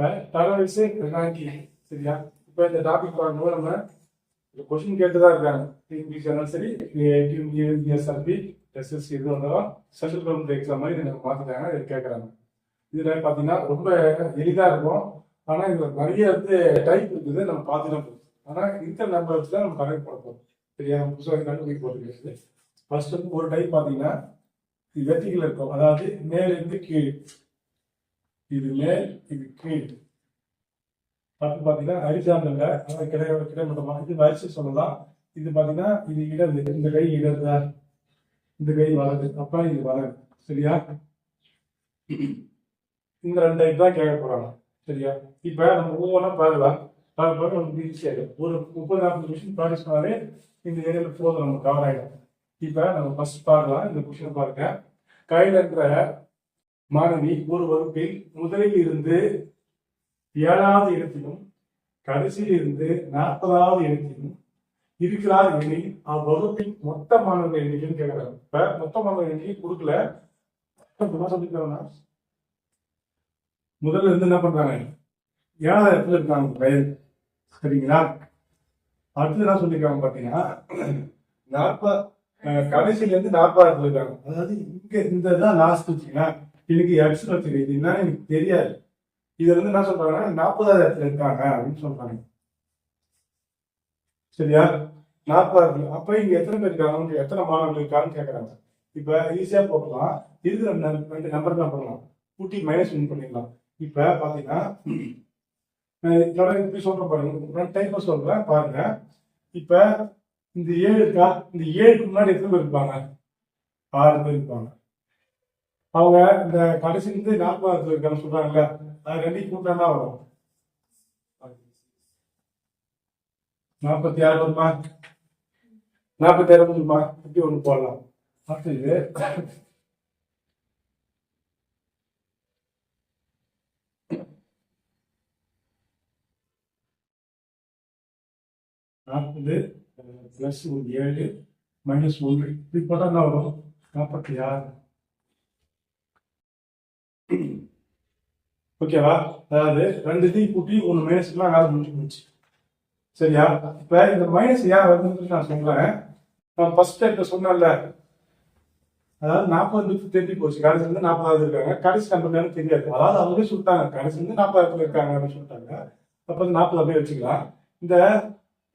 இப்போ தரவரிசை ரெண்டாயிரத்தி சரியா இப்போ இந்த டாபிக் பார்க்கும்போது நம்ம இந்த கொஸ்டின் கேட்டு தான் இருக்காங்க இங்கிலீஷ் இருந்தாலும் சரி டிஎஸ்ஆர்பி எஸ்எஸ்சி எது வந்தாலும் சென்ட்ரல் கவர்மெண்ட் எக்ஸாம் மாதிரி எனக்கு நம்ம பார்த்துட்டாங்க இதை கேட்குறாங்க. இதில் பார்த்தீங்கன்னா ரொம்ப எளிதாக இருக்கும். ஆனால் இதில் நிறைய வந்து டைப் இருக்குது நம்ம பார்த்துதான் போகும் ஆனால் இருக்கிற நம்பர் வச்சு தான் நம்ம கரெக்ட் பண்ண போகிறோம் சரியா? புதுசாக கண்டுபிடிக்க போகிறது ஃபர்ஸ்ட் வந்து ஒரு டைப் பார்த்தீங்கன்னா இது வெர்டிகல் இருக்கும். அதாவது மேலிருந்து கீழ். இது மேல் இது கீழ். அடுத்து பார்த்தீங்கன்னா ஹரிசாந்தங்க கிடையாது கிடை கிடைமட்டமா இது வரிசை சொல்லலாம். இது பார்த்தீங்கன்னா இது இடது இந்த கை இடது இந்த கை வலது அப்ப இது வலது. சரியா? இந்த ரெண்டு டைப் தான் கேட்க போறாங்க. சரியா? இப்ப நம்ம ஒவ்வொன்றா பார்க்கலாம். பார்க்க பார்க்க நமக்கு ஈஸியாக இருக்கும் ஒரு முப்பது நாற்பது நிமிஷம் ப்ராக்டிஸ் பண்ணாலே இந்த ஏரியாவில் போதும் நம்ம கவர் ஆகிடும் இப்ப நம்ம ஃபர்ஸ்ட் பார்க்கலாம். இந்த கொஸ்டின் பாருங்க. கையில் இருக்கிற மாணவி ஒரு வகுப்பில் முதலில் இருந்து ஏழாவது இடத்திலும் கடைசியில் இருந்து நாற்பதாவது இடத்திலும் இருக்கிறார் எனில் அவ்வகுப்பின் மொத்த மாணவர்கள் எண்ணிக்கைன்னு கேட்கிறாங்க இப்ப மொத்த மாணவர் எண்ணிக்கை கொடுக்கல. சொல்லிக்கிறோம்னா முதல்ல இருந்து என்ன பண்றாங்க? ஏழாவது இடத்துல இருக்காங்க வயது சரிங்களா? அடுத்தது என்ன சொல்லியிருக்காங்க பாத்தீங்கன்னா நாற்பது கடைசியில இருந்து நாற்பது இருக்காங்க. அதாவது இங்க இந்த தான் லாஸ்ட் வச்சுக்கீங்கன்னா எனக்கு எக்ஸ்ட்ரா வச்சுக்க எனக்கு தெரியாது. இதுல இருந்து என்ன சொல்றாங்கன்னா நாற்பதாவது இடத்துல இருக்காங்க அப்படின்னு சொல்றாங்க. சரியா? நாற்பதாவது அப்ப இங்க எத்தனை பேர் இருக்காங்க எத்தனை மாணவர்கள் இருக்காங்கன்னு கேட்கறாங்க இப்ப ஈஸியா போடலாம் இருக்கிற ரெண்டு நம்பர் தான் பண்ணலாம் கூட்டி மைனஸ் ஒன் பண்ணிடலாம். இப்ப பாத்தீங்கன்னா என்னோட இப்படி சொல்றேன் பாருங்க. ரெண்டு சொல்றேன் பாருங்க. இப்ப இந்த ஏழு இருக்கா இந்த ஏழுக்கு முன்னாடி எத்தனை பேர் இருப்பாங்க? ஆறு பேர் இருப்பாங்க. அவங்க இந்த கடைசில இருந்து நாற்பது இருக்கான்னு சொல்றாங்கல்ல? அது ரெண்டையும் கூட்டம் தான் வரும். நாற்பத்தி ஆறு வருமா? நாற்பத்தி ஆறு வருமா? இப்படி ஒண்ணு போடலாம். அடுத்தது நாற்பது பிளஸ் ஒரு ஏழு மைனஸ் ஒன்று. இப்படி போட்டா என்ன வரும். நாற்பத்தி ஆறு. ஓகேவா? அதாவது ரெண்டு தீ கூட்டி ஒன்று மைனஸ்லாம் வேலை முடிஞ்சு போச்சு. சரியா? இப்போ இந்த மைனஸ் ஏன் வருதுன்னு நான் சொல்கிறேன் நான் ஃபர்ஸ்ட் டைப்ல சொன்னேன்ல. அதாவது நாற்பது நிமிஷம் தேடி போச்சு. கடைசி வந்து நாற்பதாவது இருக்காங்க. கடைசி நம்பர் தெரியாது. அதாவது அவங்களே சொல்லிட்டாங்க. கடைசி வந்து நாற்பதாயிரத்துல இருக்காங்க அப்படின்னு சொல்லிட்டாங்க. அப்போ வந்து நாற்பது அப்படியே வச்சுக்கலாம். இந்த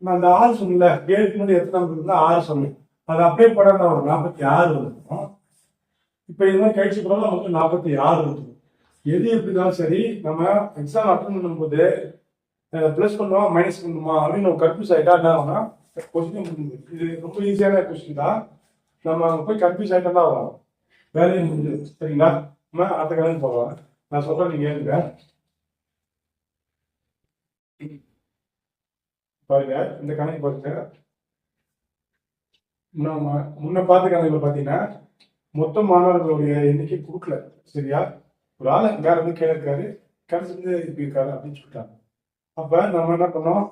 நான் அந்த ஆறு சொன்னல ஏழுக்கு முன்னாடி எத்தனை நம்பர் இருந்தால் ஆறு சொன்னேன். அது அப்படியே படம் ஒரு நாற்பத்தி ஆறு இருக்கும் இப்போ இது மாதிரி கழிச்சு கூட நமக்கு நாற்பத்தி ஆறு இருக்கும் எது எப்படினாலும் சரி நம்ம எக்ஸாம் அட்டன் பண்ணும்போது ப்ளஸ் பண்ணுவோம் மைனஸ் பண்ணுமா அப்படின்னு நம்ம கன்ஃபியூஸ் ஆகிட்டா என்ன ஆகும்னா கொஸ்டின் இது ரொம்ப ஈஸியான கொஸ்டின் தான். நம்ம அங்கே போய் கன்ஃபியூஸ் ஆகிட்டா தான் வரும் வேலையை முடிஞ்சு சரிங்களா? நம்ம அடுத்த கணக்கு போகலாம். நான் சொல்கிறேன் நீங்கள் ஏழுங்க பாருங்க இந்த கணக்கு பாருங்க. நம்ம முன்ன பார்த்த கணக்குல பார்த்தீங்கன்னா மொத்த மாணவர்களுடைய எண்ணிக்கை கொடுக்கல சரியா? ஒரு ஆள் வேற வந்து கீழே இருக்காரு கடைசி வந்து இப்படி இருக்காரு அப்படின்னு சொல்லிட்டாங்க. அப்ப நம்ம என்ன பண்ணோம்?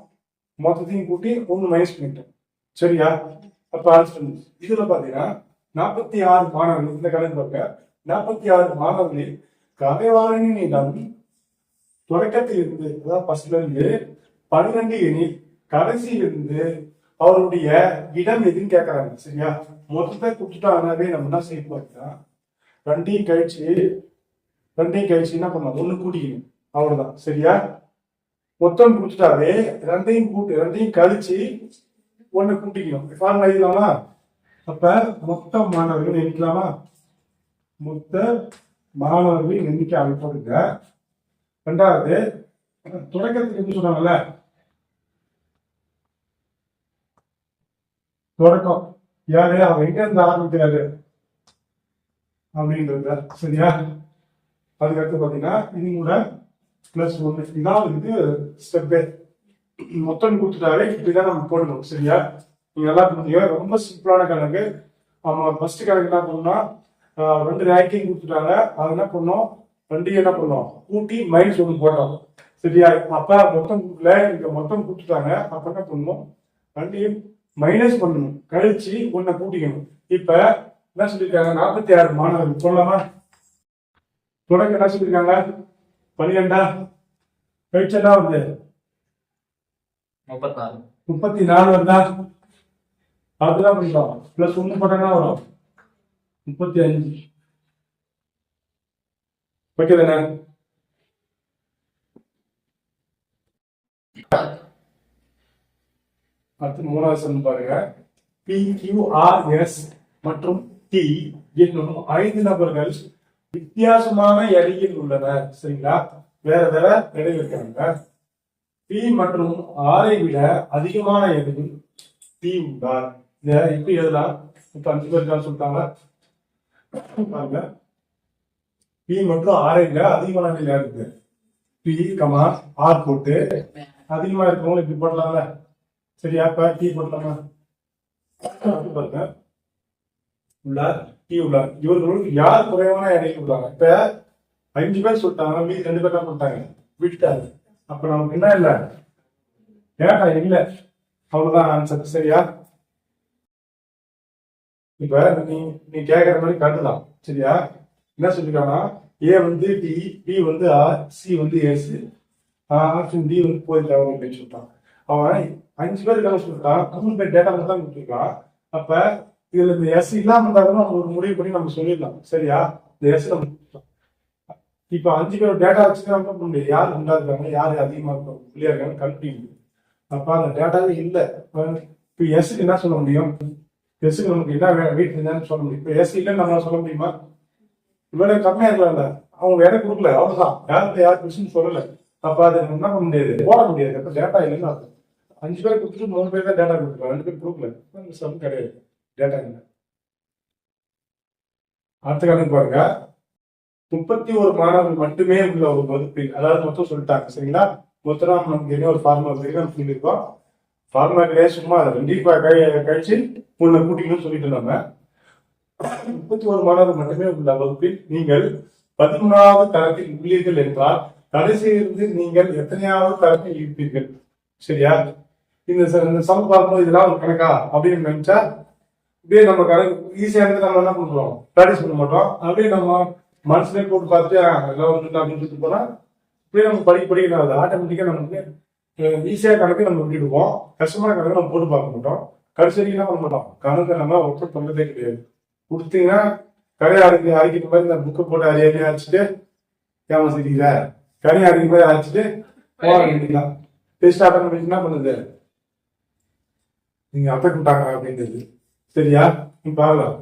மொத்தத்தையும் கூட்டி ஒன்று மைனஸ் பண்ணிட்டோம். சரியா? அப்ப ஆன்சர் இதுல பாத்தீங்கன்னா நாற்பத்தி ஆறு மாணவர்கள் இந்த கணக்கு பார்க்க நாற்பத்தி ஆறு மாணவர்களில் கலைவாரணின் இடம் தொடக்கத்தில் இருந்து அதாவது ஃபர்ஸ்ட்ல இருந்து பன்னிரெண்டு எனில் கடைசியில் இருந்து அவருடைய இடம் எதுன்னு கேட்கறாங்க சரியா? மொத்தத்தை கொடுத்துட்டாங்கனாவே நம்ம என்ன செய்ய போறோம்னா ரெண்டையும் கழிச்சு ரெண்டையும் கழிச்சு என்ன பண்ணலாம்? ஒண்ணு கூட்டிக்கணும். அவ்வளவுதான். சரியா? மொத்தம் கூட்டிட்டாவே ரெண்டையும் கூட்டு ரெண்டையும் கழிச்சு ஒண்ணு கூட்டிக்கணும். ஃபார்முலா எழுதலாமா அப்ப மொத்த மாணவர்கள் எண்ணிக்கலாமா மொத்த மாணவர்கள் எண்ணிக்கை அமைப்படுங்க ரெண்டாவது தொடக்கத்துக்கு எப்படி சொன்னாங்கல்ல? தொடக்கம். யாரு? அவன் எங்க இருந்து ஆரம்பிக்கிறாரு? அப்படின்றத. சரியா? அதுக்கடுத்து பார்த்தீங்கன்னா இது கூட பிளஸ் ஒன்று இதான் இது ஸ்டெப்பு மொத்தம் கொடுத்துட்டாலே இப்படிதான் நம்ம போடணும் சரியா? நீங்க நல்லா பண்ணுங்க ரொம்ப சிம்பிளான கணக்கு. நம்ம ஃபர்ஸ்ட் கணக்கு என்ன பண்ணோம்னா ரெண்டு ரேங்கிங் கொடுத்துட்டாங்க. அது என்ன பண்ணோம்? ரெண்டையும் என்ன பண்ணோம்? கூட்டி மைனஸ் ஒன்று போட்டோம். சரியா? அப்ப மொத்தம் கொடுக்கல. இங்க மொத்தம் கொடுத்துட்டாங்க. அப்ப என்ன பண்ணணும்? ரெண்டையும் மைனஸ் பண்ணணும். கழிச்சு ஒன்னை கூட்டிக்கணும். இப்ப என்ன சொல்லியிருக்காங்க நாற்பத்தி ஆறு மாணவர்கள். சொல்லலாமா? தொடக்க என்ன சொல்லியிருக்காங்க பன்னிரெண்டா கழிச்சு என்ன வருது முப்பத்தாறு. முப்பத்தி நாலு வருதா அதுதான் பண்ணிட்டோம் பிளஸ் ஒன்று போட்டோம்னா வரும்? முப்பத்தி அஞ்சு. ஓகே தானே? அடுத்து மூணாவது சம் பாருங்க. பி கியூஆர்எஸ் மற்றும் டி என்னும் ஐந்து நபர்கள் வித்தியாசமான எடையில் உள்ளனர் சரிங்களா? வேற வேற எடையில் இருக்காங்க. பி மற்றும் ஆரை விட அதிகமான எடையில் டி உண்டார் இத எப்படி எழுதலாம். இப்ப அஞ்சு பேர் இருக்கான்னு சொல்லிட்டாங்க. பாருங்க. பி மற்றும் ஆரை விட அதிகமான எடையில இருக்கு? பி கமா ஆர் போட்டு அதிகமா இருக்கவங்க இப்படி பண்ணலாம்ல சரியா? இப்ப டீ போடலாமா? பாருங்க. உள்ளார். உள்ளார் இவர்களுக்கு யார் குறைவான எடையில் உள்ளாங்க இப்ப அஞ்சு பேர் சொல்லிட்டாங்க மீதி ரெண்டு பேர் தான் சொல்லிட்டாங்க. விட்டாரு. அப்ப நமக்கு என்ன இல்ல? ஏடா இல்ல? அவ்வளவுதான் ஆன்சர் சரியா? இப்ப நீ நீ கேக்குற மாதிரி கண்டுதான் சரியா? என்ன சொல்லிருக்காங்கன்னா ஏ வந்து டி பி வந்து ஆர் சி வந்து எஸ் ஆப்ஷன் டி வந்து போயிட்டு அப்படின்னு சொல்லிட்டான். அவன் அஞ்சு பேர் இருக்காங்க சொல்லிட்டான் மூணு பேர் டேட்டா மட்டும் தான் கொடுத்துருக்கான். அப்ப இதுல இந்த எஸ் இல்லாம இருந்தாலும் நம்ம ஒரு முடிவு பண்ணி நம்ம சொல்லிடலாம். சரியா? இந்த எஸ் நம்ம இப்ப அஞ்சு பேர் டேட்டா வச்சு நம்ம பண்ண முடியும். யார் உண்டா இருக்காங்க யார் அதிகமா இருக்காங்க? புள்ளியா இருக்காங்க? கண்டுபிடிக்க அப்ப அந்த டேட்டாவே இல்ல. இப்ப எஸ்க்கு என்ன சொல்ல முடியும்? எஸ்க்கு நமக்கு என்ன வே- வீட்டு இருந்தாலும் சொல்ல முடியும். இப்ப எஸ் இல்லைன்னு நம்மளால சொல்ல முடியுமா? இவ்வளவு கம்மியா இருக்கலாம்ல அவங்க வேலை கொடுக்கல. அவ்வளவுதான். யாருக்கு யார் பிரச்சனை சொல்லல. அப்ப அதை என்ன பண்ண முடியாது? போட முடியாது. அப்ப டேட்டா இல்லைன்னு அர்த்தம். அஞ்சு பேர் கொடுத்துட்டு மூணு பேர் தான் டேட்டா கொடுத்துருக்காங்க ரெண்டு பேர் கொடுக்கல. சம் கிடையாது. டேட்டா இல்லை அடுத்த கணக்கு பாருங்க. முப்பத்தி ஒரு மாணவர்கள் மட்டுமே உள்ள ஒரு வகுப்பில் அதாவது மொத்தம் சொல்லிட்டாங்க சரிங்களா? மொத்தம் நமக்கு என்ன ஒரு ஃபார்முலா வரைக்கும் சொல்லியிருக்கோம். ஃபார்முலா கிடையாது சும்மா அதை கண்டிப்பா கழி கழிச்சு உள்ள கூட்டிக்கணும்னு சொல்லிட்டு நம்ம. முப்பத்தி ஒரு மாணவர்கள் மட்டுமே உள்ள வகுப்பில் நீங்கள் பதிமூணாவது தரத்தில் உள்ளீர்கள் என்றால் கடைசியிலிருந்து நீங்கள் எத்தனையாவது தரத்தில் இருப்பீர்கள்? சரியா? இந்த ச- இந்த சம் பார்க்கும்போது இதெல்லாம் ஒரு கணக்கா? அப்படின்னு நினைச்சா அப்படியே நம்ம கடை ஈஸியாக இருந்து நம்ம என்ன பண்ணுவோம்? ப்ராக்டிஸ் பண்ண மாட்டோம். அப்படியே நம்ம மனசுலேயே போட்டு பார்த்துட்டு எல்லாம் இதெல்லாம் வந்து அப்படின்னு சொல்லிட்டு போனால் அப்படியே நம்ம படிக்க படிக்க அது ஆட்டோமேட்டிக்கா நமக்கு ஈஸியாக கணக்கு நம்ம விட்டுடுவோம். கஷ்டமான கணக்கு நம்ம போட்டு பார்க்க மாட்டோம். கடைசி பண்ண மாட்டோம்? கணக்கு நம்ம ஒர்க் பண்ணதே கிடையாது. கொடுத்தீங்கன்னா கரையை அரைக்க அரைக்கிற மாதிரி இந்த புக்கை போட்டு அரிய அரைச்சிட்டு ஏமா சரிங்களா கரையை அரைக்கிற மாதிரி அரைச்சிட்டு போக வேண்டியதான் டெஸ்ட் ஆட்டோமேட்டிக் என்ன பண்ணுது? நீங்கள் அத்தை கூட்டாங்க அப்படின்றது. சரியா? இப்ப பார்க்கலாம்.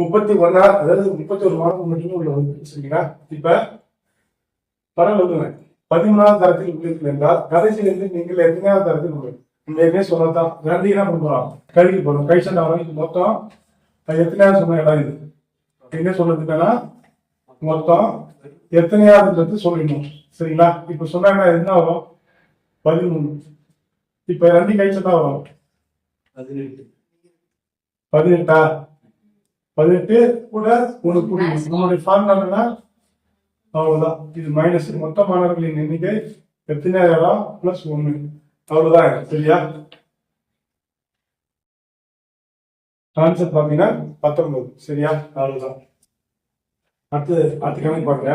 முப்பத்தி ஒன்னா அதாவது முப்பத்தி ஒரு மாதம் மட்டுமே உள்ள வந்து சரிங்களா? இப்ப பரவாயில்ல பதிமூணாவது தரத்தில் உள்ளீர்கள் என்றால் கடைசியிலிருந்து நீங்கள் எத்தனையாவது தரத்தில் உள்ளீர்கள்? இந்த ஏற்கனவே சொன்னதான் ரெண்டு என்ன பண்ணுறோம் கழுவி போறோம் கை சண்டை வரும்? இது மொத்தம் எத்தனையாவது சொன்ன இடம் இது? என்ன சொல்றதுன்னா மொத்தம் எத்தனையாவதுன்றது சொல்லிடணும். சரிங்களா? இப்ப சொன்னாங்கன்னா என்ன வரும்? பதிமூணு. இப்ப ரெண்டு கை சண்டை வரும்? பதினெட்டு. பதினெட்டா? பதினெட்டு கூட ஒன்று கூடி நம்மளுடைய ஃபார்முலா அவ்வளவுதான். இது மைனஸ் மொத்த மாணவர்களின் எண்ணிக்கை எத்தனையாயிரம்? பிளஸ் ஒண்ணு. அவ்வளவுதான் சரியா? ஆன்சர் பாத்தீங்கன்னா பத்தொன்பது. சரியா? அவ்வளவுதான். அடுத்து அடுத்த கணக்கு பாருங்க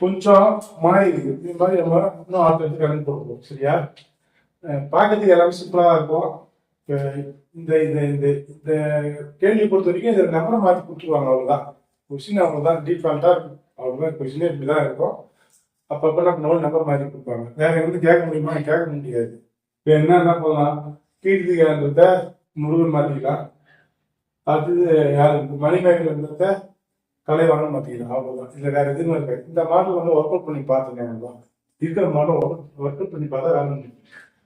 கொஞ்சம் மாறி இருக்கு இது மாதிரி நம்ம இன்னும் அடுத்த கணக்கு போடுவோம் சரியா? பார்க்கறதுக்கு எல்லாமே சிம்பிளா இருக்கும். இந்த இந்த இந்த இந்த கேள்வி பொறுத்த வரைக்கும் இந்த நம்பரை மாற்றி கொடுத்துருவாங்க அவ்வளவுதான். கொஸ்டின் தான் டீஃபால்ட்டாக இருக்கும். அவ்வளோதான் கொஷினே இப்படி தான் இருக்கும். அப்பப்போ நம்ம பண்ணுவோம்? நம்பர் மாற்றி கொடுப்பாங்க. வேற வந்து கேட்க முடியுமா? கேட்க முடியாது. இப்போ என்ன என்ன பண்ணலாம் கீர்த்திகான்றத முருகன் மாற்றிக்கலாம் அது யாரு? மணிமேகல் இருந்தத கலைவாணன் மாற்றிக்கலாம் அவ்வளோதான் இல்லை வேற எதுவும் இருக்காது இந்த மாடல் வந்து ஒர்க் அவுட் பண்ணி பார்த்துக்கேன் அவ்வளவுதான் இருக்கிற மாடல் ஒர்க் அவுட் பண்ணி பார்த்தா வேலை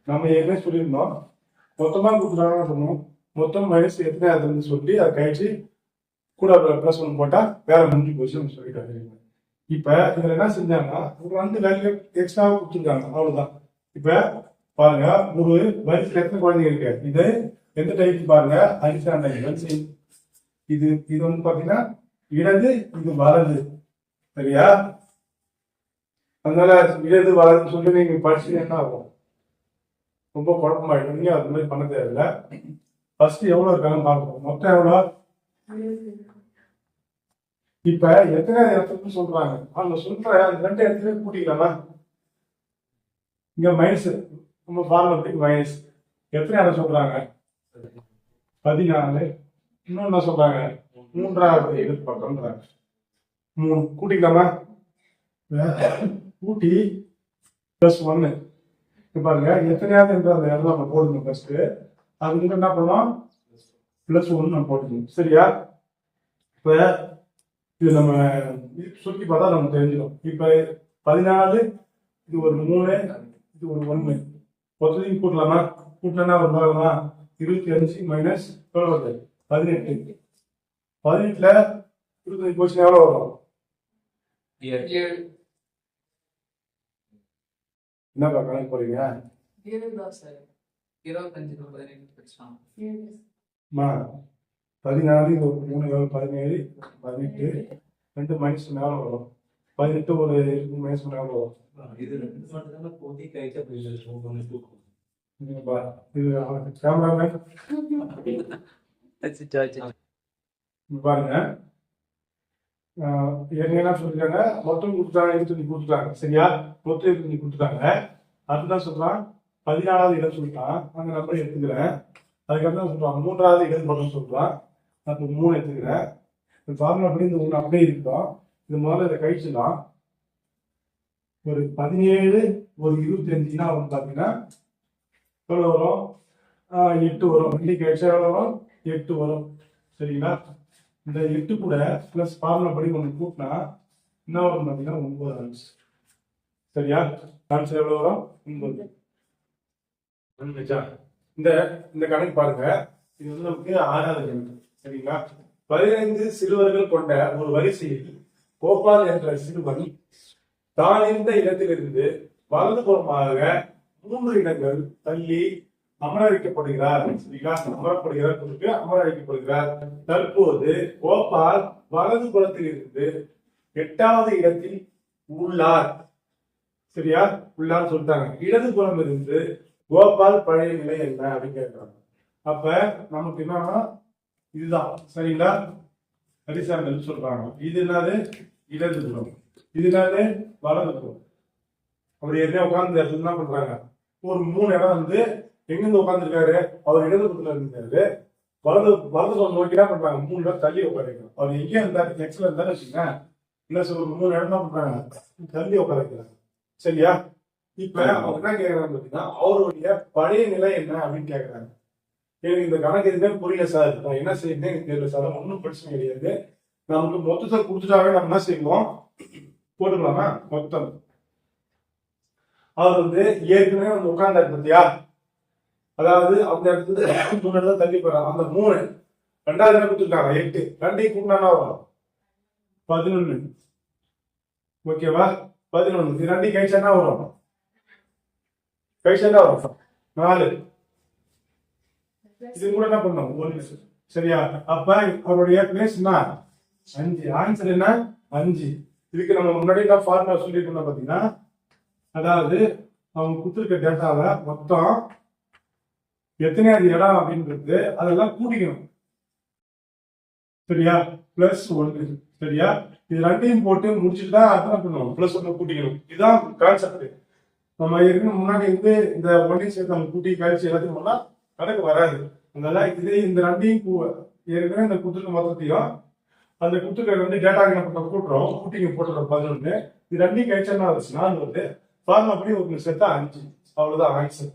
நம்ம ஏற்கனவே சொல்லியிருந்தோம். மொத்தமாக கொடுக்குறாங்க பண்ணுவோம்? மொத்தம் மைனஸ் எத்தனை அதுன்னு சொல்லி அதை கழிச்சு கூட ப்ளஸ் ஒன் போட்டா வேற முடிஞ்சு போச்சுன்னு சொல்லிட்டாங்க இப்ப இதுல என்ன செஞ்சாங்கன்னா ஒரு ரெண்டு வேல்யூ எக்ஸ்ட்ரா கொடுத்துருக்காங்க. அவ்வளவுதான். இப்ப பாருங்க ஒரு வயசுல எத்தனை குழந்தைங்க இருக்கு? இது எந்த டைப் பாருங்க? அரிசான் டைப் வரிசை இது இது வந்து பாத்தீங்கன்னா இடது இது வலது. சரியா? அதனால இடது வலதுன்னு சொல்லி நீங்க படிச்சு என்ன ஆகும்? ரொம்ப குழப்பமாயிடும் நீங்க அது மாதிரி பண்ண தேவையில்ல. ஃபர்ஸ்ட் எவ்வளவு இருக்காங்கன்னு பார்க்கணும். மொத்தம் எவ்வளோ? இப்ப எத்தனை இடத்துக்கு சொல்றாங்க. அவங்க சொல்ற அந்த ரெண்டு இடத்துல கூட்டிக்கலாமா? இங்க மைனஸ் நம்ம ஃபார்மத்துக்கு மைனஸ் எத்தனை இடம் சொல்றாங்க? பதினாலு. இன்னொன்னு சொல்றாங்க? மூன்றாவது எதிர்பார்க்கறாங்க மூணு. கூட்டிக்கலாமா? கூட்டி ப்ளஸ் ஒன்னு பாருங்க எத்தனையாவது என்று அந்த இடத்துல நம்ம போடுங்க ஃபர்ஸ்ட் அதுக்கு என்ன பண்ணோம் பிளஸ் ஒன்று நம்ம போட்டுக்கணும். சரியா? இப்போ இது நம்ம சுருக்கி பார்த்தா நமக்கு தெரிஞ்சிடும். இப்போ பதினாலு இது ஒரு மூணு இது ஒரு ஒன்று மொத்தத்தையும் கூட்டலாமா? கூட்டினா ஒரு பாகமா இருபத்தி அஞ்சு மைனஸ் எவ்வளோ வருது. பதினெட்டு. பதினெட்டுல இருபத்தஞ்சு போச்சுன்னா எவ்வளோ வரும்? ஏழு என்னப்பா கணக்கு போறீங்க ஏழு தான் சார் இருபத்தஞ்சு பதினெட்டு பிரச்சனை அம்மா பதினாலு இது ஒரு மூணு எவ்வளோ பதினேழு பதினெட்டு ரெண்டு மைனஸ் மேலே வரும். பதினெட்டு ஒரு மைனஸ் மேலே வரும். இது ரெண்டு மட்டும் தான் போட்டி கேமராமேன் இங்க பாருங்க. ஏற்கனவே என்ன மொத்தம் கொடுத்தாங்க இருபத்தஞ்சு கொடுத்துட்டாங்க. சரியா? மொத்தம் இருபத்தஞ்சு கொடுத்துட்டாங்க. அதுதான் சொல்றான். பதினாலாவது இடம் சொல்லிட்டான். அந்த நம்பர் எடுத்துக்கிறேன். அதுக்கப்புறம் சொல்றான்? மூன்றாவது இடம் மட்டும் சொல்றான். அப்போ மூணு எடுத்துக்கிறேன். இந்த ஃபார்முலா படி இந்த ஒன்று அப்படியே இருக்கும் இது முதல்ல இதை கழிச்சுலாம் ஒரு பதினேழு ஒரு இருபத்தஞ்சுனா வந்து பார்த்தீங்கன்னா எவ்வளோ வரும்? எட்டு வரும். இன்னைக்கு கழிச்சா எவ்வளோ வரும்? எட்டு வரும். சரிங்களா? இந்த எட்டு கூட பிளஸ் ஃபார்முலா படி ஒன்று கூட்டினா என்ன வரும் பார்த்தீங்கன்னா ஒன்பது ஆன்சர் சரியா? ஆன்சர் எவ்வளோ வரும்? ஒன்பது. இந்த இந்த கணக்கு பாருங்க. இது வந்து நமக்கு ஆறாவது கணக்கு. சரிங்களா? பதினைந்து சிறுவர்கள் கொண்ட ஒரு வரிசையில் கோபால் என்ற சிறுவன் தான் இருந்த இடத்திலிருந்து வலதுபுறமாக மூன்று இடங்கள் தள்ளி அமர வைக்கப்படுகிறார் சரிங்களா? அமரப்படுகிறார் குறித்து அமர வைக்கப்படுகிறார் தற்போது கோபால் வலது குலத்தில் இருந்து எட்டாவது இடத்தில் உள்ளார். சரியா? உள்ளார் சொல்லிட்டாங்க. இடது புறம் இருந்து கோபால் பழைய நிலை என்ன அப்படின்னு கேட்கிறாங்க. அப்ப நமக்கு என்னன்னா இதுதான். சரிங்களா? ஹரிசாண்டல் சொல்றாங்க. இது என்னது? இடது புறம். இது என்னது? வலது புறம். அப்படி ஏற்கனவே உட்கார்ந்து என்ன பண்றாங்க? ஒரு மூணு இடம் வந்து எங்கிருந்து உட்காந்துருக்காரு அவர் இடது பக்கத்துல இருந்தாரு வலது வலது பக்கம் நோக்கி என்ன பண்றாங்க? மூணு இடம் தள்ளி உட்காரிக்கிறாங்க அவர் எங்கே இருந்தாரு எக்ஸ்ல இருந்தாரு வச்சுங்க இல்ல சார் ஒரு மூணு இடம் தான் பண்றாங்க. தள்ளி உட்கார வைக்கிறாங்க சரியா? இப்ப அவங்க என்ன கேக்குறாங்க பாத்தீங்கன்னா அவருடைய பழைய நிலை என்ன அப்படின்னு கேக்குறாங்க. எனக்கு இந்த கணக்கு எதுவுமே புரியல சார். நான் என்ன செய்யணும் எனக்கு தெரியல சார். ஒன்றும் பிரச்சனை கிடையாது. நமக்கு மொத்தத்தை கொடுத்துட்டாவே நம்ம என்ன செய்வோம் போட்டுக்கலாமா? மொத்தம். அவர் வந்து ஏற்கனவே வந்து உட்கார்ந்தாரு பத்தியா? அதாவது அந்த இடத்துல மூணு இடத்துல தள்ளி போறாங்க அந்த மூணு ரெண்டாவது இடம் கொடுத்துருக்காங்க? எட்டு. ரெண்டையும் கூட்டினா வரும்? பதினொன்னு. ஓகேவா? பதினொன்னு. இது ரெண்டையும் கழிச்சா வரும்? கழிச்சா வரும்? நாலு. இது கூட என்ன பண்ணும் ஒன்று சரியா? அப்ப அவருடைய பிளேஸ் என்ன? அஞ்சு. ஆன்சர் என்ன? அஞ்சு. இதுக்கு நம்ம முன்னாடி என்ன ஃபார்முலா சொல்லியிருக்கோம் பாத்தீங்கன்னா அதாவது அவங்க கொடுத்துருக்க டேட்டாவை மொத்தம் எத்தனையாவது இடம் அப்படின்றது அதெல்லாம் கூட்டிக்கணும் சரியா? பிளஸ் ஒன்று சரியா? இது ரெண்டையும் போட்டு முடிச்சுட்டு தான் அத்தனை பண்ணுவோம் பிளஸ் ஒன்று கூட்டிக்கணும். இதுதான் கான்செப்ட் நம்ம ஏற்கனவே முன்னாடி இருந்து இந்த ஒன்றையும் சேர்த்து நம்ம கூட்டி கழிச்சு எல்லாத்தையும் பண்ணா கணக்கு வராது. அதனால இதே இந்த ரெண்டையும் ஏற்கனவே இந்த குத்துருக்க மொத்தத்தையும் அந்த குத்துருக்க வந்து டேட்டா என்ன பண்ண கூட்டுறோம். கூட்டிங்க போட்டுறோம் பதினொன்று இது ரெண்டையும் கழிச்சா என்ன ஆச்சு அது வந்து ஃபார்ம் அப்படியே ஒரு சேர்த்தா அஞ்சு. அவ்வளோதான் ஆன்சர்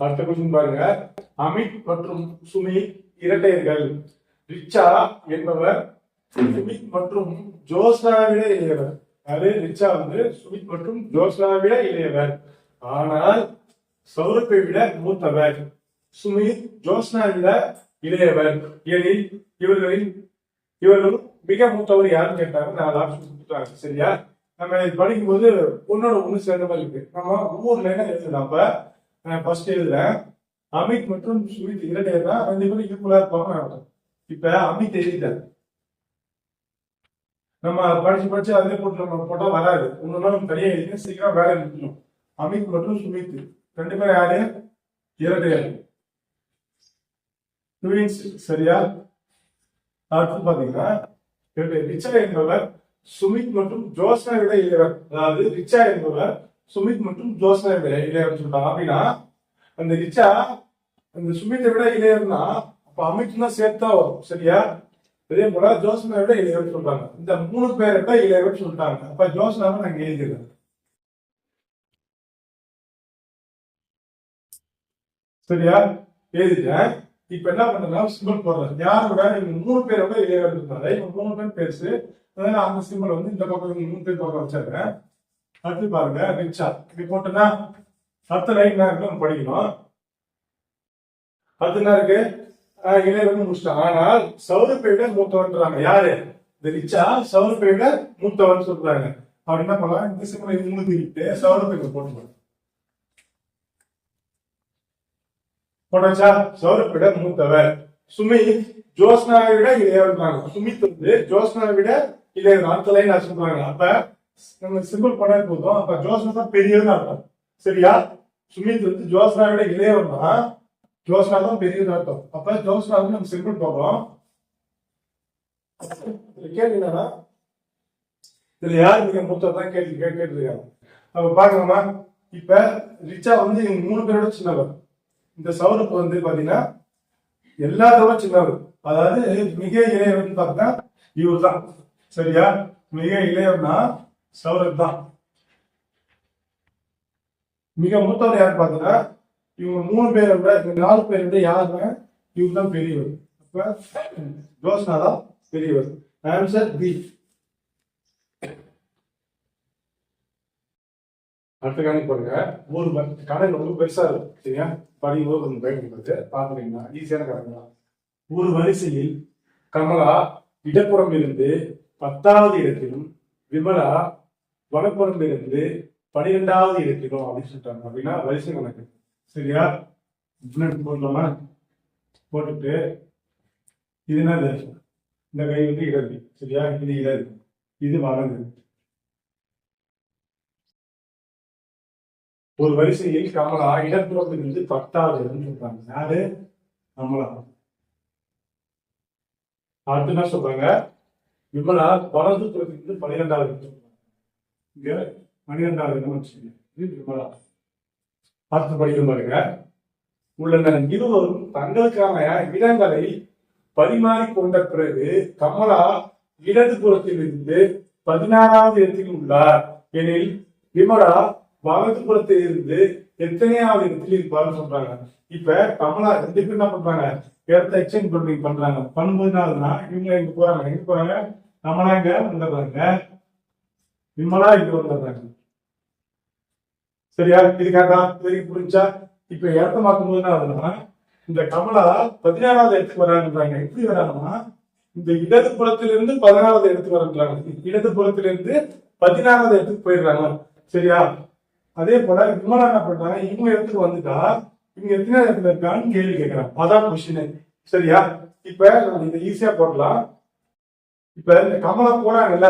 அடுத்த கொஸ்டின் பாருங்க. அமித் மற்றும் சுமித் இரட்டையர்கள். ரிச்சா என்பவர் சுமித் மற்றும் ஜோஸ்னாவிட இளையவர். அது ரிச்சா வந்து சுமித் மற்றும் ஜோஸ்னாவிட இளையவர். ஆனால் சௌரப்பை விட மூத்தவர். சுமித் ஜோஸ்னாவிட இளையவர். எனில் இவர்களின் இவர்கள் மிக மூத்தவர் யாருன்னு கேட்டாங்க. நான் ஆப்ஷன் கொடுத்துட்டாங்க. சரியா? நம்ம படிக்கும்போது ஒன்னோட ஒண்ணு சேர்ந்த மாதிரி இருக்கு. நம்ம ஒவ்வொரு லைனா எழுதலாம்? அப்ப ஃபர்ஸ்ட் எழுதுறேன் அமித் மற்றும் சுமித் இரண்டு இரட்டையர்னா ரெண்டு பேரும் ஈக்குவலா இருப்பாங்க இப்ப அமித் எழுதிட்டார். நம்ம படிச்சு படிச்சு அதே போட்டு நம்ம போட்டா வராது. ஒன்னு நம்ம தனியா எழுதி சீக்கிரம் வேலை முடிக்கணும் அமித் மற்றும் சுமித். ரெண்டு பேரும் யாரு? இரட்டையர் ட்வின்ஸ் சரியா? அடுத்து பாத்தீங்கன்னா ரிச்சா என்பவர் சுமித் மற்றும் ஜோஸ்னா விட இளையவர். அதாவது ரிச்சா என்பவர் சுமித் மற்றும் ஜோஸ்னா விட சொல்லிட்டாங்க. சொல்றாங்க அப்படின்னா அந்த ரிச்சா அந்த சுமித்தை விட இளையர்னா அப்ப அமித் தான் சேர்த்தா வரும். சரியா? அதே போல ஜோஸ்னா விட இளையவர் சொல்றாங்க. இந்த மூணு பேரை விட இளையவர் சொல்லிட்டாங்க. அப்ப ஜோஸ்னாவை நாங்க எழுதிடுறோம் சரியா? எழுதிட்டேன். இப்ப என்ன பண்றேன்னா சிம்பிள் போடுறேன். யாரை விட இவங்க மூணு பேரை விட இளையவர் இருந்தாங்க இவங்க மூணு பேர் பேசு அதனால அந்த சிம்பிள் வந்து இந்த பக்கம் மூணு பேர் பக்கம் வச்சிடுறேன் அடுத்து பாருங்க ரிச்சா இப்படி போட்டோன்னா அடுத்த லைன் என்ன இருக்கு நம்ம படிக்கணும். அடுத்து என்ன இருக்கு? ஆஹ் இளையவன் முடிச்சிட்டான். ஆனால் சௌரப்பை மூத்தவன்றாங்க. யாரு? இந்த ரிச்சா சௌரப்பை மூத்தவன் சொல்றாங்க. அவர் என்ன பண்ணலாம்? இந்த சிம்பிளை மூணு திருப்பிட்டு சௌரப்பை போட்டு போட்டாச்சா? சௌரப்பேட மூத்தவர். சுமித் ஜோஸ்னாவை விட இளையவர்ன்றாங்க சுமித் வந்து ஜோஸ்னாவை விட இளையவர் அடுத்த லைன் நான் சொல்றாங்க. அப்ப நம்ம சிம்பிள் பண்ண போதும். அப்ப ஜோஸ்னா தான் பெரியவர்னு அர்த்தம். சரியா? சுமித் வந்து ஜோஸ்னா விட இளையவர்னா ஜோஸ்னா தான் பெரியவர்னு அர்த்தம். அப்ப ஜோஸ்னா வந்து நம்ம சிம்பிள் போகிறோம் கேள்வி என்னன்னா இதுல யார் மிக மூத்தவர் தான் கேள்வி கே- கேட்டிருக்காங்க. அப்ப பாக்கலாமா இப்ப ரிச்சா வந்து இவங்க மூணு பேரோட சின்னவர். இந்த சௌரப் வந்து பாத்தீங்கன்னா எல்லாரோட சின்னவர். அதாவது மிக இளையவன் பார்த்தா இவர் தான் சரியா? மிக இளையவன்னா சௌரத் தான். மிக மூத்தவர் யார் பார்த்தீங்கன்னா இவங்க மூணு பேரை விட நாலு பேரை விட யாருன்னா இவங்க தான் பெரியவர். அப்ப ஜோஸ்னா தான் பெரியவர் ஆன்சர் பி அடுத்த கணக்கு பாருங்க. ஒரு ப- கணக்கு ரொம்ப பெருசா இருக்கும் சரியா? படிக்கும்போது கொஞ்சம் பயன்படுது பாத்துட்டீங்கன்னா ஈஸியான கணக்கு தான். ஒரு வரிசையில் கமலா இடப்புறம் இருந்து பத்தாவது இடத்திலும் விமலா வலப்புறம் இருந்து பனிரெண்டாவது இடத்திலும் அப்படின்னு சொல்லிட்டாங்க. அப்படின்னா வரிசை கணக்கு சரியா? முன்னாடி போடலாமா? போட்டுட்டு இது என்னது இந்த கை வந்து இடது. சரியா? இது இடது. இது வலது. ஒரு வரிசையில் கமலா இடப்புறத்திலிருந்து பத்தாவது இடம் சொல்றாங்க. யாரு? கமலா. அடுத்து என்ன சொல்றாங்க? விமலா வலது புறத்திலிருந்து பன்னிரெண்டாவது இடம் சொல்றாங்க இங்க பன்னிரெண்டாவது இடம் வச்சுக்கோங்க. இது விமலா பார்த்து படிக்கும் பாருங்க. உள்ளன இருவரும் தங்களுக்கான இடங்களை பரிமாறி கொண்ட பிறகு கமலா இடது புறத்திலிருந்து பதினாறாவது இடத்தில் உள்ளார். எனில் விமலா வலது புறத்தில் இருந்து எத்தனையாவது இடத்தில் இருப்பார்னு சொல்றாங்க. இப்ப கமலா ரெண்டு பேரும் என்ன பண்றாங்க? இடத்த எக்ஸ்சேஞ்ச் பண்ணி பண்றாங்க. பண்ணும்போதுனாலதான் இவங்க இங்க போறாங்க. எங்க போறாங்க? கமலா இங்க வந்துடுறாங்க. விமலா இங்க வந்துடுறாங்க சரியா? இதுக்காக சரி புரிஞ்சா? இப்ப இடத்த போது என்ன ஆகுதுன்னா இந்த கமலா பதினாறாவது இடத்துக்கு வராங்கன்றாங்க. எப்படி வராங்கன்னா இந்த இடது புறத்திலிருந்து பதினாறாவது இடத்துக்கு வராங்க இடது புறத்திலிருந்து பதினாறாவது இடத்துக்கு போயிடுறாங்க. சரியா? அதே போல விமலா என்ன பண்றாங்க? இவங்க இடத்துக்கு வந்துட்டா இவங்க எத்தனை இடத்துல இருக்கான்னு கேள்வி கேட்கிறான். அதான் கொஸ்டின் சரியா? இப்ப நான் இதை ஈஸியா போடலாம். இப்ப இந்த கமலா போறாங்கல்ல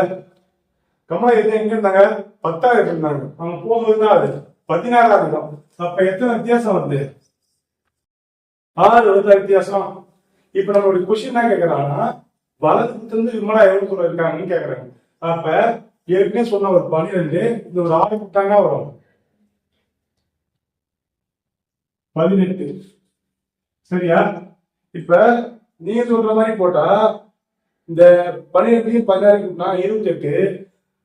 கம்மா எது எங்க இருந்தாங்க? பத்தாவது இருந்தாங்க. அவங்க போகும்போது தான் அது. பதினாறாவது இடம். அப்ப எத்தனை வித்தியாசம் வருது ஆறு வருது வித்தியாசம். இப்ப நம்மளுடைய கொஸ்டின் என்ன கேக்குறாங்கன்னா வலதுக்கு இருந்து விமலா எவ்வளவு தூரம் இருக்காங்கன்னு கேக்குறாங்க. அப்ப ஏற்கனவே சொன்ன ஒரு பனிரெண்டு இந்த ஒரு ஆறு கூட்டாங்க வரும். பதினெட்டு. சரியா? இப்ப நீங்க சொல்ற மாதிரி போட்டா இந்த பனிரெண்டு பதினாறு கூட்டினா இருபத்தி எட்டு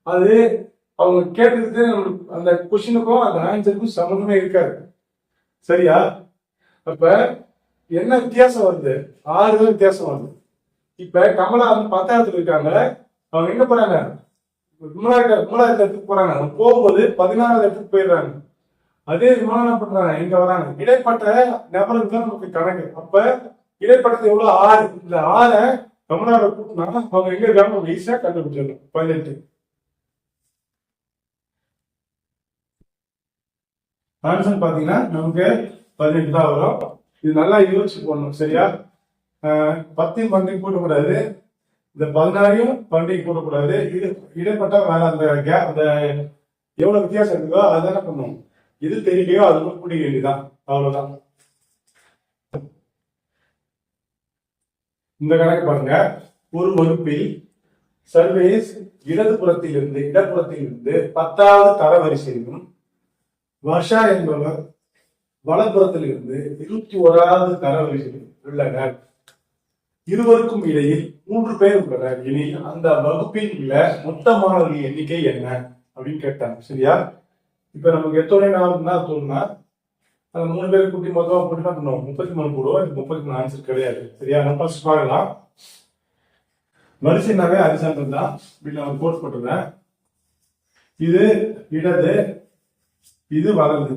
அது அவங்க கேட்டதுக்கு அந்த கொஷினுக்கும் அந்த ஆன்சருக்கும் சம்மந்தமே இருக்காது. சரியா? அப்ப என்ன வித்தியாசம் வருது? ஆறு தான் வித்தியாசம் வருது. இப்ப கமலா வந்து பத்தாயிரத்துல இருக்காங்க. அவங்க எங்க போறாங்க? விமலா இருக்க- இடத்துக்கு போறாங்க. அவங்க போகும்போது பதினாறாவது இடத்துக்கு போயிடுறாங்க. அதே விமானம் என்ன பண்றாங்க? இங்க வராங்க. இடைப்பட்ட நபருக்கு தான் நமக்கு கணக்கு. அப்ப இடைப்பட்டது எவ்வளவு? ஆறு. இந்த ஆறை தமிழ்நாடு கூட்டினா அவங்க எங்க இருக்காங்க நம்ம ஈஸியா கண்டுபிடிச்சிடலாம். பதினெட்டு. ஆன்சர் பார்த்தீங்கன்னா நமக்கு பதினெட்டு தான் வரும். இது நல்லா யோசிச்சு போடணும் சரியா? பத்தையும் பண்டையும் கூட்டக்கூடாது. இந்த பதினாறையும் பண்டையும் கூட்டக்கூடாது. இது இடைப்பட்ட வேற அந்த அந்த எவ்வளவு வித்தியாசம் இருக்கோ அதை தானே பண்ணும் எது தெரியலையோ அது மட்டும் கூட்டிக்க வேண்டியதான் அவ்வளவுதான். இந்த கணக்கு பாருங்க. ஒரு வகுப்பில் சர்வேஸ் இடதுபுறத்திலிருந்து இடப்புறத்திலிருந்து பத்தாவது தரவரிசையிலும் வர்ஷா என்பவர் வலப்புறத்திலிருந்து இருபத்தி ஓராவது தரவரிசையிலும் உள்ளனர். இருவருக்கும் இடையில் மூன்று பேர் உள்ளனர். எனில் அந்த வகுப்பில் உள்ள மொத்த மாணவர்கள் எண்ணிக்கை என்ன அப்படின்னு கேட்டாங்க. சரியா? இப்ப நமக்கு எத்தனை நாள் தோணுனா அந்த மூணு பேர் கூட்டி மொத்தமா போட்டு பண்ணுவோம்? முப்பத்தி மூணு போடுவோம். இது முப்பத்தி மூணு ஆன்சர் கிடையாது. சரியா? நம்ம ஃபர்ஸ்ட் பார்க்கலாம். வரிசைனாவே அரிசாந்தம் தான். இப்படி நான் கோட் போட்டுருவேன் இது இடது இது வளருது.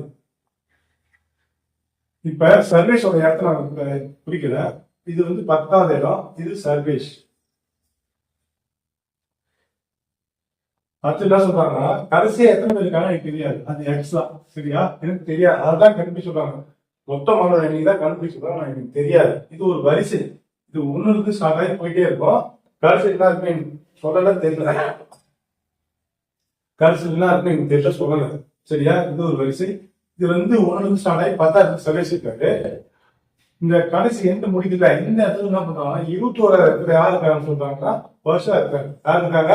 இப்ப சர்வேஷோட இடத்த நான் இப்ப இது வந்து பத்தாவது இடம். இது சர்வேஷ் அடுத்து என்ன சொல்றாங்கன்னா கடைசியா எத்தனை பேர் இருக்காங்க எனக்கு தெரியாது. அது எக்ஸ் தான். சரியா? எனக்கு தெரியாது. அதுதான் கண்டுபிடி சொல்றாங்க. மொத்த மாணவர் எண்ணிக்கை தான் கண்டுபிடி சொல்றாங்க எனக்கு தெரியாது. இது ஒரு வரிசை. இது ஒண்ணு இருந்து ஸ்டார்ட் ஆகி போயிட்டே இருக்கும். கடைசி என்ன இருக்குன்னு சொல்லல தெரியல. கடைசி என்ன இருக்குன்னு எனக்கு தெரியல சொல்லல. சரியா? இது ஒரு வரிசை. இது வந்து ஒண்ணுல ஸ்டார்ட் ஆகி பத்தா சர்வேஸ் இருக்காரு இந்த கடைசி எந்த முடிக்கல இந்த இடத்துல என்ன பண்றாங்கன்னா இருபத்தி ஓரா இருக்கிற யாரு இருக்காங்கன்னு சொல்றாங்கன்னா வருஷா இருக்காங்க. யாரு இருக்காங்க?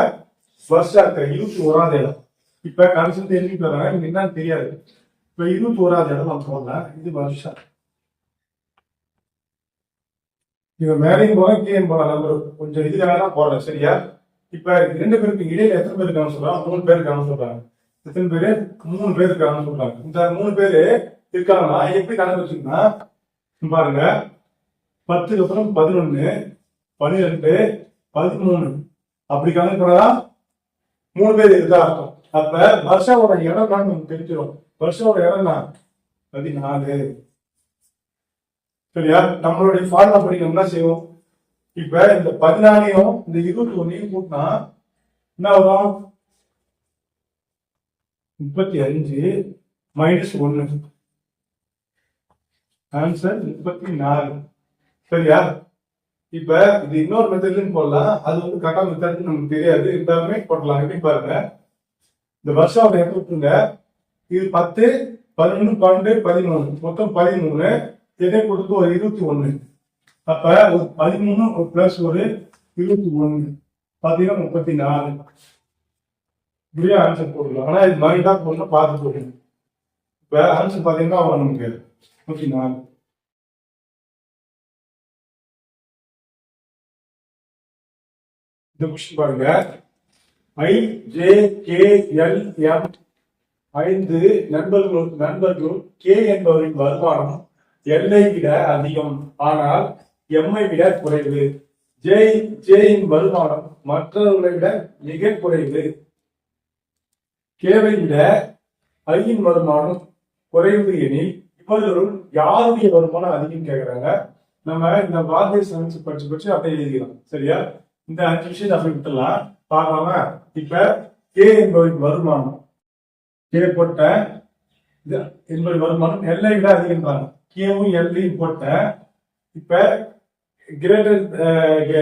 வருஷா இருக்காங்க. இருபத்தி ஓராத இடம். இப்ப கடைசி தெரிஞ்சு தராங்க எனக்கு என்னன்னு தெரியாது. இப்ப இருபத்தி ஓராவது இடம் நான் போடுறேன் இது வருஷா. இவன் மேலையும் போக கீழே போல நம்பர் கொஞ்சம் இதுக்காக தான் போடுறேன் சரியா? இப்ப ரெண்டு பேருக்கு இடையில எத்தனை பேர் இருக்காங்கன்னு சொல்றாங்க? மூணு பேர் இருக்காங்கன்னு சொல்றாங்க. எத்தனை பேரு? மூணு பேர் இருக்காங்கன்னு சொல்றாங்க இந்த மூணு பேரு இருக்காங்கன்னா எப்படி கணக்கு வச்சுக்கன்னா பாருங்க. பத்துக்கு அப்புறம் பதினொன்னு பன்னிரெண்டு பதிமூணு. அப்படி கணக்கு மூணு பேர் இருக்கா அர்த்தம் அப்ப வருஷாவோட இடம் தான் நமக்கு தெரிஞ்சிடும். வருஷாவோட இடம் தான் பதினாலு. சரியா? நம்மளுடைய ஃபார்முலா படிக்கணும்னா செய்வோம்? இப்ப இந்த பதினாலையும் இந்த இருபத்தி ஒன்னையும் கூட்டினா என்ன வரும்? முப்பத்தி அஞ்சு மைனஸ் ஒன்று ஆன்சர் முப்பத்தி நாலு. சரியா? இப்ப இது இன்னொரு மெத்தட்லயும் போடலாம். அது வந்து கட்டா மெத்தட் நமக்கு தெரியாது. இருந்தாலுமே போடலாம். எப்படி பாருங்க? இந்த வருஷம் எடுத்து இது பத்து பதினொன்று பன்னெண்டு பதிமூணு. மொத்தம் பதிமூணு. எதை கொடுத்து ஒரு இருபத்தி ஒண்ணு அப்ப ஒரு பதிமூணு ஒரு பிளஸ் ஒரு இருபத்தி ஒண்ணு பாத்தீங்கன்னா முப்பத்தி நாலு. இப்படியே ஆன்சர் போட்டுக்கலாம். ஆனால் இது மைண்டா போட்டு பார்த்து போடணும் இப்போ ஆன்சர் பார்த்தீங்கன்னா வரும் நமக்கு முப்பத்தி நாலு இந்த கொஸ்டின் பாருங்க. I J K L M ஐந்து நண்பர்கள் நண்பர்கள் கே என்பவரின் வருமானம் எல்லை விட அதிகம். ஆனால் எம்ஐ விட குறைவு. ஜே ஜேயின் வருமானம் மற்றவர்களை விட மிக குறைவு. கேவை விட ஐயின் வருமானம் குறைவு எனில் இவர்களுள் யாருடைய வருமானம் அதிகம் கேக்குறாங்க? நம்ம இந்த வார்த்தை சமைச்சு படிச்சு படிச்சு அப்படியே எழுதிக்கலாம். சரியா? இந்த அஞ்சு விஷயம் அப்படி விட்டுலாம் பார்க்கலாம? இப்ப கே என்பவரின் வருமானம். கே போட்ட என்பது வருமானம் எல்லை விட அதிகம்ன்றாங்க கேவும் எல்லையும் போட்ட இப்ப கிரேட்டர்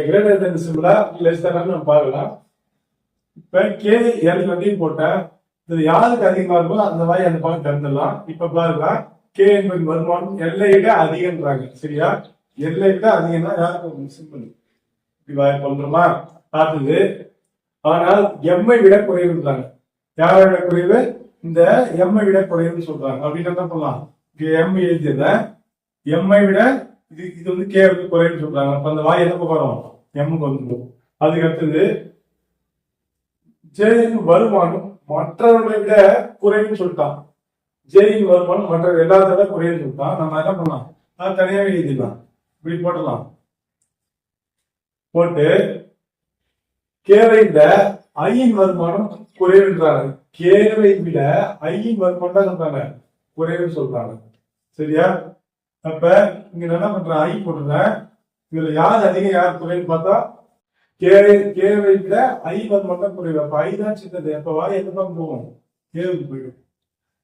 கிரேட்டர் தென் சிம்பிளா லெஸ் தான் நம்ம பார்க்கலாம். இப்ப கே எல் வண்டியும் போட்டேன் இது யாருக்கு அதிகமா இருக்கோ அந்த மாதிரி அந்த பக்கம் தந்துடலாம் இப்ப பாருங்க கே என்பது வருமானம் எல்லையை விட அதிகம்ன்றாங்க சரியா? எல்லை விட அதிகம்னா யாருக்கு சிம்பிள் இப்படி வாய் பண்றோமா? பார்த்தது ஆனால் எம்மை விட குறைவுன்றாங்க. யாரை விட குறைவு? இந்த எம்ஐ விட குறைவுன்னு சொல்றாங்க. அப்படின்னு என்ன பண்ணலாம்? எம் எழுதியத எம்ஐ விட இது இது வந்து கே வந்து குறைவுன்னு சொல்றாங்க. அப்ப அந்த வாய் என்ன போகிறோம் எம்முக்கு வந்துடும் அதுக்கு அடுத்தது ஜெயின் வருமானம் மற்றவர்களை விட குறைவுன்னு சொல்லிட்டான். ஜெயின் வருமானம் மற்ற எல்லாத்த விட சொல்லிட்டான். நம்ம என்ன பண்ணலாம்? நான் தனியாக எழுதிடலாம் இப்படி போட்டலாம் போட்டு கேவை ஐயின் வருமானம் குறைவுன்றாங்க. கேவை விட ஐயின் வருமானம் தான் சொல்றாங்க. குறைவுன்னு சொல்றாங்க. சரியா? அப்ப இங்க என்ன பண்றேன்? ஐ போட்டுறேன் இதுல யார் அதிகம் யார் குறைன்னு பார்த்தா கேவை கேவை விட ஐ வருமானம் தான் குறைவு. அப்ப ஐ தான் சின்னது. அப்ப வாய் எந்த பக்கம் போகும்? கேவுக்கு போயிடும்.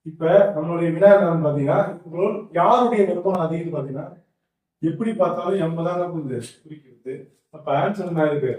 இப்ப நம்மளுடைய வினா என்னன்னு பாத்தீங்கன்னா யாருடைய விருப்பம் அதிகம் பாத்தீங்கன்னா எப்படி பார்த்தாலும் எண்பதாயிரம் குறிக்கிறது. அப்ப ஆன்சர் என்ன இருக்கு